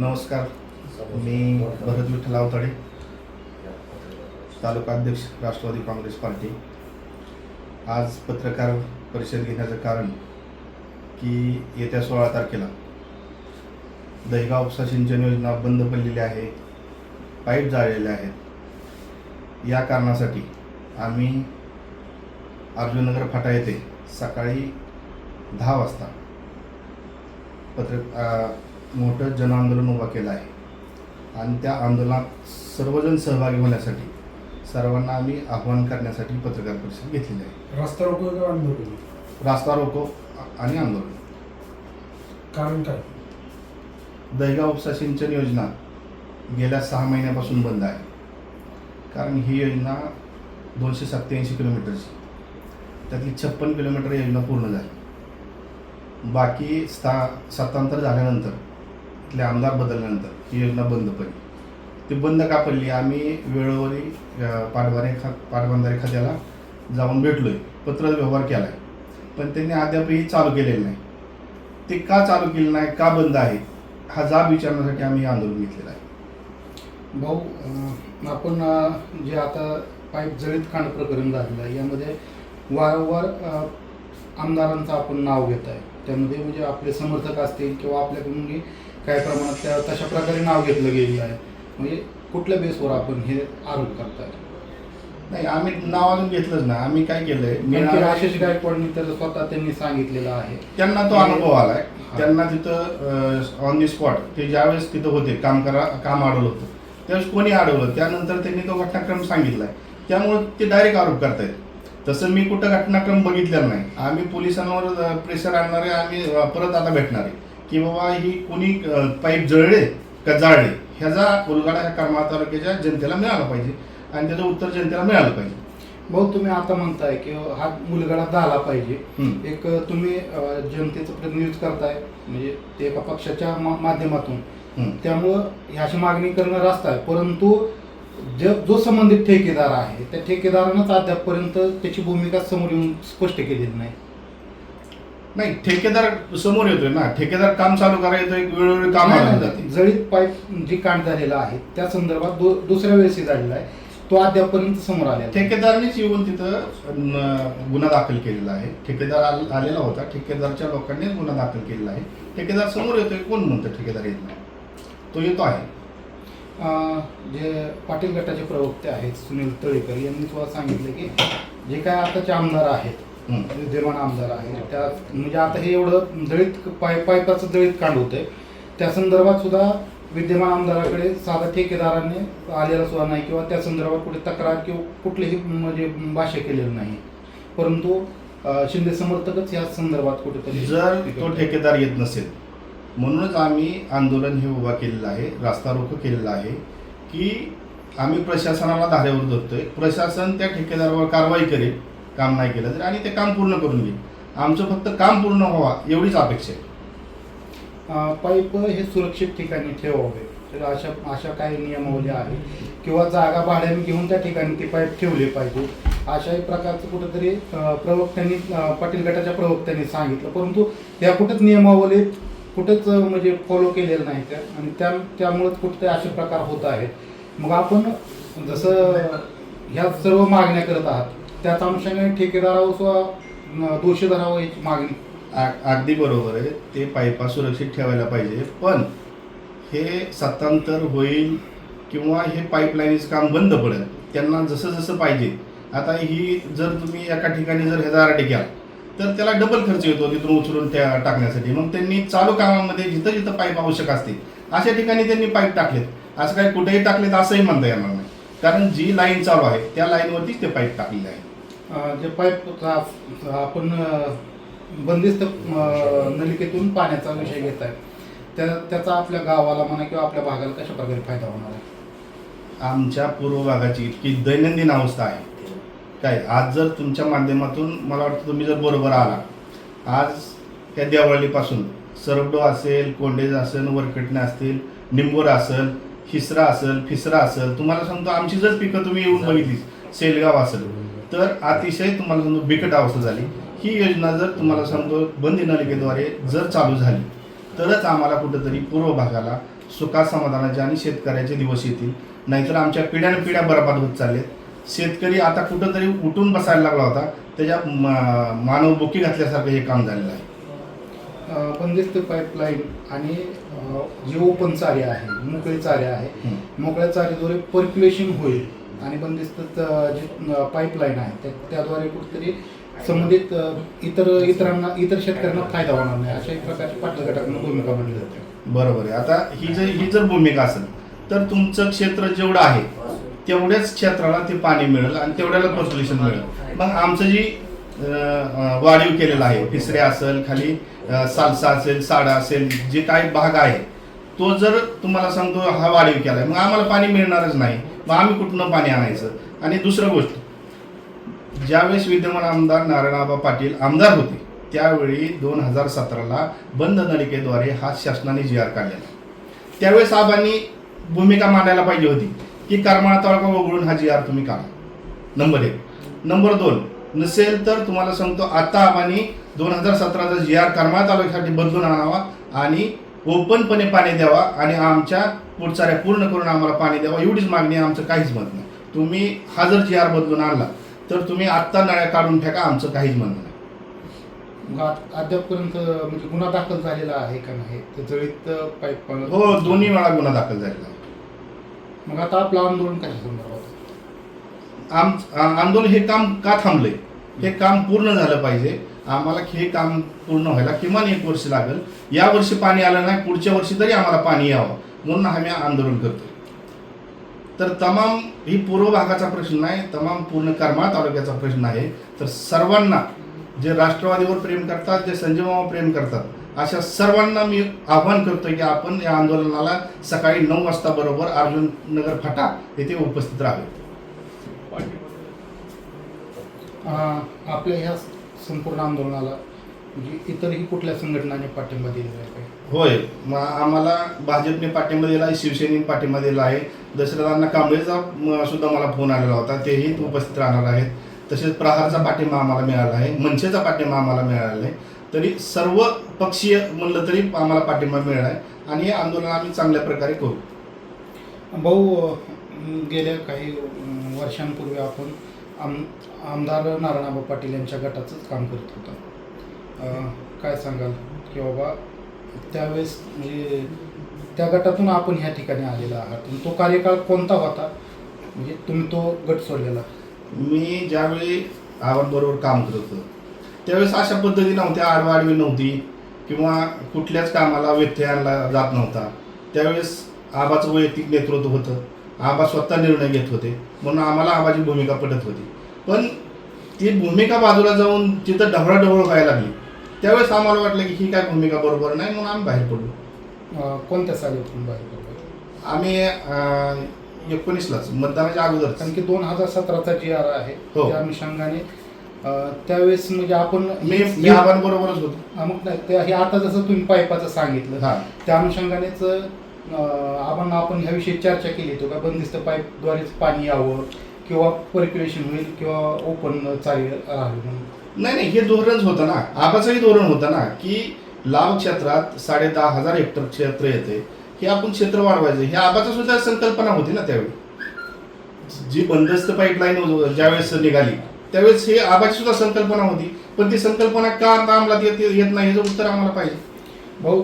नमस्कार. मी भरत विठ्ठल आवताडे तालुका अध्यक्ष राष्ट्रवादी काँग्रेस पार्टी. आज पत्रकार परिषद घेण्याचं कारण की येत्या सोळा तारखेला दहिगाव उपसा सिंचन योजना बंद पडलेली आहे पाईप जाळलेले आहेत. या कारणासाठी आम्ही अर्जुननगर फाटा येथे सकाळी दहा वाजता पत्र मोठं जनआंदोलन उभा केलं आहे. आणि त्या आंदोलनात सर्वजण सहभागी होण्यासाठी सर्वांना आम्ही आव्हान करण्यासाठी पत्रकार परिषद घेतलेली आहे. रस्ता रोको आंदोलन? रास्ता रोको आणि आंदोलन. कारण काय? दहगाव उपसा सिंचन योजना गेल्या सहा महिन्यापासून बंद आहे. कारण ही योजना दोनशे सत्त्याऐंशी किलोमीटरची. त्यातली छप्पन किलोमीटर योजना पूर्ण झाली. बाकी स्था सत्तांतर झाल्यानंतर तिथले आमदार बदलल्यानंतर ही योजना बंद पडली. ती बंद का पडली? आम्ही वेळोवेळी अ, पाटबंधारे खा पाटबंधारे खात्याला जाऊन भेटलोय. पत्र व्यवहार केला आहे पण त्यांनी अद्यापही चालू केलेलं नाही. ते का चालू केलं नाही का बंद आहे हा जाब विचारण्यासाठी आम्ही आंदोलन घेतलेलं आहे. भाऊ आपण जे आता पाईप जळीत खाण प्रकरण झालेलं आहे यामध्ये वारंवार आमदारांचं आपण नाव घेत आहे. त्यामध्ये म्हणजे आपले समर्थक असतील किंवा आपल्याकडून काही प्रमाणात त्या तशा प्रकारे नाव घेतलं गेलेलं आहे. म्हणजे कुठल्या बेसवर आपण हे आरोप करताय? नाही आम्ही नाव अजून घेतलंच नाही. आम्ही काय केलंय? मी आशिष गायकवाडनी तर स्वतः त्यांनी सांगितलेलं आहे. त्यांना तो अनुभव आलाय. त्यांना तिथं ऑन दी स्पॉट ते ज्यावेळेस तिथं होते काम करा काम अडवलं होतं. त्यावेळेस कोणी अडवलं त्यानंतर त्यांनी तो घटनाक्रम सांगितलाय. त्यामुळे ते डायरेक्ट आरोप करतायत. तसं मी कुठं घटनाक्रम बघितलेला नाही. आम्ही पोलिसांवर प्रेशर आणणारे आम्ही अ, परत आता भेटणार आहे. की बाबा ही कोणी पाईप जळले का जाळले ह्याचा उलगडा ह्या करमाळा तालुक्याच्या जनतेला मिळाला पाहिजे आणि त्याचं उत्तर जनतेला मिळालं पाहिजे. भाऊ तुम्ही आता म्हणताय की हा मुलगाडा झाला पाहिजे. एक तुम्ही जनतेचं प्रतिनिधित्व करताय. म्हणजे ते एका पक्षाच्या माध्यमातून. त्यामुळं ही अशी मागणी करणं रास्त आहे. परंतु जे जो संबंधित ठेकेदार आहे त्या ठेकेदारानंच अद्यापपर्यंत त्याची भूमिका समोर येऊन स्पष्ट केलेली नाही. नाही ठेकेदार समोर येतोय ना. ठेकेदार काम चालू करायला येतोय वेळोवेळी काम नाही, आणून नाही, जाते. जळीत पाईप जी कांड झालेला आहे त्या संदर्भात दु- दुसऱ्या वेळेस झालेला आहे. तो अद्यापपर्यंत समोर आलेला आहे. ठेकेदारानेच येऊन तिथं गुन्हा दाखल केलेला आहे. ठेकेदार आल- आलेला होता. ठेकेदारच्या लोकांनीच गुन्हा दाखल केलेला आहे. ठेकेदार समोर येतोय. कोण म्हणतं ठेकेदार येत नाही? तो येतो आहे. जे पाटील गटाचे प्रवक्ते आहेत सुनील तळेकर यांनी सुद्धा सांगितलं की जे काय आताचे आमदार आहेत. विद्यमान आमदार आहेत त्या म्हणजे आता हे एवढं दळीत पाय पायपाचं दळीत कांड होतंय. त्या संदर्भात सुद्धा विद्यमान आमदाराकडे साधा ठेकेदाराने आलेला सुद्धा नाही किंवा त्या संदर्भात कुठे तक्रार किंवा कुठलीही म्हणजे भाष्य केलेलं नाही. परंतु शिंदे समर्थकच या संदर्भात कुठेतरी जर तो ठेकेदार येत नसेल म्हणूनच आम्ही आंदोलन हे उभा केलेलं आहे रास्ता रोको केलेला आहे की आम्ही प्रशासनाला धारेवर धरतोय. प्रशासन त्या ठेकेदारावर कारवाई करेल काम नाही केलं तर आणि ते काम पूर्ण करून घेईल. आमचं फक्त काम पूर्ण व्हावा एवढीच अपेक्षा आहे. पाईप हे सुरक्षित ठिकाणी ठेवावे. तर अशा अशा काही नियमावली आहेत. किंवा जागा भाड्याने घेऊन त्या ठिकाणी ते पाईप ठेवले पाहिजे. अशाही प्रकारचं कुठंतरी प्रवक्त्यांनी पाटील गटाच्या प्रवक्त्यांनी सांगितलं. परंतु त्या कुठंच नियमावलीत कुठंच म्हणजे फॉलो केलेलं नाही त्या आणि त्या त्यामुळेच कुठे असे प्रकार होत आहेत. मग आपण जसं ह्या सर्व मागण्या करत आहात त्याच अनुषंगाने ठेकेदारावर सुद्धा दोषी धरावं याची मागणी. अगदी बरोबर आहे. ते पाईपा सुरक्षित ठेवायला पाहिजे. पण हे सत्तांतर होईल किंवा हे पाईपलाईनचं काम बंद पडेल त्यांना जसं जसं पाहिजे. आता ही जर तुम्ही एका ठिकाणी जर ह्याचा आराटे घ्याल तर त्याला डबल खर्च येतो तिथून उचलून त्या टाकण्यासाठी. मग त्यांनी चालू कामामध्ये जिथं जिथं पाईप आवश्यक असतील अशा ठिकाणी त्यांनी पाईप टाकलेत. असं काही कुठेही टाकलेत असंही म्हणता येणार नाही. कारण जी लाईन चालू आहे त्या लाईनवरतीच ते पाईप टाकलेले आहे जे पाईप आपण बंदिस्त नलिकेतून पाण्याचा विषय घेत आहे त्या त्याचा आपल्या गावाला म्हणा किंवा आपल्या भागाला कशा प्रकारे फायदा होणार आहे? आमच्या पूर्व भागाची इतकी दैनंदिन अवस्था आहे. काय आज जर तुमच्या माध्यमातून मला वाटतं तुम्ही जर बरोबर आला आज त्या देवळीपासून सरबडो असेल कोंडेज असेल वरकटणे असतील निंबोरा असेल हिसरा असेल फिसरा असेल तुम्हाला सांगतो आमची जर पिकं तुम्ही येऊन बघितली सेलगाव असेल तर अतिशय तुम्हाला सांगतो बिकट अवस्था झाली. ही योजना जर तुम्हाला सांगतो बंदी नलिकेद्वारे जर चालू झाली तरच आम्हाला कुठंतरी पूर्व भागाला सुखा समाधानाचे आणि शेतकऱ्याचे दिवस येतील. नाहीतर आमच्या पिढ्यान पिढ्या बरबाद होत चाललेत. शेतकरी आता कुठंतरी उठून बसायला लागला होता. त्याच्या म- मानव बोकी घातल्यासारखं हे काम झालेलं आहे. बंदिस्त पाईपलाईन आणि जे ओपन चारे आहे मोकळे चारे आहे. मोकळ्या चारीद्वारे पर्क्युलेशन होईल आणि बंदिस्त जे पाईपलाईन आहे त्या- त्याद्वारे कुठेतरी संबंधित इतर इतरांना इतर शेतकऱ्यांना फायदा होणार नाही अशा एक प्रकारची पाटील गटाकडून भूमिका मांडली जाते. बरोबर आहे. आता ही जर ही जर भूमिका असेल तर तुमचं क्षेत्र जेवढं आहे तेवढ्याच क्षेत्राला ते पाणी मिळेल आणि तेवढ्याला पर्क्युलेशन मिळेल. मग आमचं जी वाढीव केलेलं आहे तिसऱ्या असेल खाली सालसा असेल साडा असेल जे काही भाग आहे तो जर तुम्हाला सांगतो हा वाढीव केलाय मग आम्हाला पाणी मिळणारच नाही. मग आम्ही कुठनं पाणी आणायचं? आणि दुसरं गोष्ट ज्यावेळेस विद्यमान आमदार नारायणआबा पाटील आमदार होते त्यावेळी दोन हजार सतराला बंद नलिकेद्वारे हा शासनाने जी आर काढलेला. त्यावेळेस आबांनी भूमिका मांडायला पाहिजे होती. की करमाळा तालुका वगळून हा जी आर तुम्ही काढा. नंबर एक. नंबर दोन नसेल तर तुम्हाला सांगतो आता आबांनी दोन हजार सतराचा जी आर करमाळा तालुक्यासाठी बदलून आणावा आणि ओपनपणे पाणी द्यावा आणि आमच्या पुढचाऱ्या पूर्ण करून आम्हाला पाणी द्यावा. एवढीच मागणी आहे, आमचं काहीच मत नाही. तुम्ही हा जर जी आर बदलून आणला तर तुम्ही आत्ता नळ्या काढून फेका आमचं काहीच म्हणणं नाही. अद्यापपर्यंत म्हणजे गुन्हा दाखल झालेला आहे का नाही? जळीत पाईप हो दोन्ही वेळा गुन्हा दाखल झालेला आहे. मग आता आपलं आंदोलन कशा संदर्भात आम आंदोलन हे काम का थांबलंय? हे काम पूर्ण झालं पाहिजे. आम्हाला हे काम पूर्ण व्हायला किमान एक वर्ष लागेल. या वर्षी पाणी आलं नाही पुढच्या वर्षी तरी आम्हाला पाणी यावं म्हणून आम्ही आंदोलन करतो तर तमाम ही पूर्व भागाचा प्रश्न नाही तमाम पूर्ण करमाळ तालुक्याचा प्रश्न आहे. तर सर्वांना जे राष्ट्रवादीवर प्रेम करतात जे संजीवावर प्रेम करतात अशा सर्वांना मी आव्हान करतो की आपण या आंदोलनाला सकाळी नऊ वाजता बरोबर अर्जुन नगर फाटा येथे उपस्थित राहावे. आपल्या ह्या संपूर्ण आंदोलनाला म्हणजे इतरही कुठल्या संघटनाने पाठिंबा दिलेला आहे होय. मग आम्हाला भाजपने पाठिंबा दिला आहे शिवसेनेने पाठिंबा दिला आहे. दशरथांना कांबळेचा सुद्धा मला फोन आलेला होता. तेही उपस्थित राहणार आहेत. तसेच प्रहारचा पाठिंबा आम्हाला मिळाला आहे. मनसेचा पाठिंबा आम्हाला मिळाला आहे. तरी सर्व पक्षीय म्हणलं तरी आम्हाला पाठिंबा मिळाला आहे. आणि हे आंदोलन आम्ही चांगल्या प्रकारे करू. भाऊ गेल्या काही वर्षांपूर्वी आपण आम आमदार नारायणआबा पाटील यांच्या गटाचंच काम करत होता. काय सांगाल? की बाबा त्यावेळेस म्हणजे त्या गटातून आपण ह्या ठिकाणी आलेला आहात. तो कार्यकाळ कोणता होता? म्हणजे तुम्ही तो गट सोडलेला. मी ज्यावेळी आवांबरोबर काम करत होतो त्यावेळेस अशा पद्धती नव्हत्या आडवाडवी नव्हती किंवा कुठल्याच कामाला व्यत्यय आणला जात नव्हता. त्यावेळेस आबाचं वैयक्तिक नेतृत्व होतं. आबा स्वतः निर्णय घेत होते. म्हणून आम्हाला आबाची भूमिका पटत होती. पण ती भूमिका बाजूला जाऊन तिथं ढवळाढवळ व्हायला लागली. त्यावेळेस आम्हाला वाटलं की ही काय भूमिका बरोबर नाही म्हणून आम्ही बाहेर पडलो. कोणत्या सालीतून बाहेर पडला? आम्ही एकोणीसलाच मतदानाच्या अगोदर कारण की दोन हजार सतराचा जी आर आहे हो. त्या अनुषंगाने त्यावेळेस म्हणजे आपण मी मी आबांबरोबरच होतो मग नाही हे आता जसं तुम्ही पाईपाचं सांगितलं हा. त्या अनुषंगानेच आपण आपण ह्याविषयी चर्चा केली होती का? बंदिस्त पाईपद्वारेच पाणी यावं किंवा पर्क्युलेशन होईल किंवा ओपन चालेल राहावे म्हणून. नाही नाही हे धोरणच होतं ना. आबाचंही धोरण होतं ना की लाभ क्षेत्रात साडे दहा हजार हेक्टर क्षेत्र येते. हे आपण क्षेत्र वाढवायचं. हे आबाचं सुद्धा संकल्पना होती ना त्यावेळी. जी बंदस्त पाईपलाईन ज्यावेळेस निघाली. त्यावेळेस हे आबाची सुद्धा संकल्पना होती. पण ती संकल्पना का आता अंमलात येत येत नाही याचं उत्तर आम्हाला पाहिजे. भाऊ